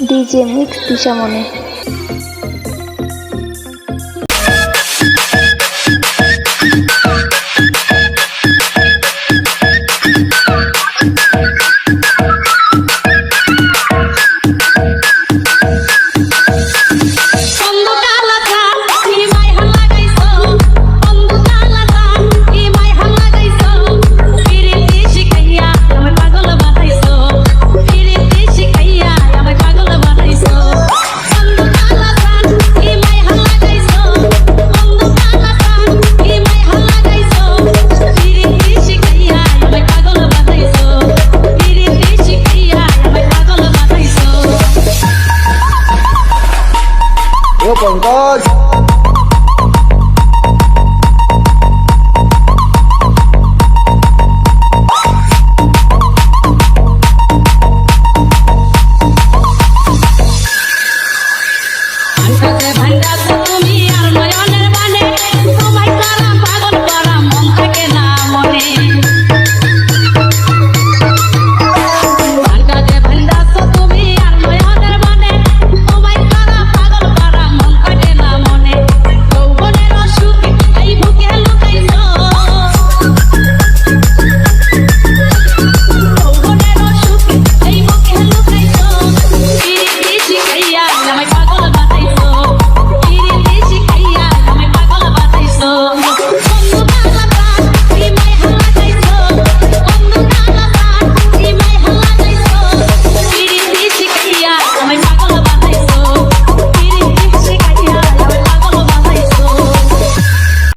DJ mix দিশামণি পঙ্কজ ভান্ডার তুমি আর নয়ন।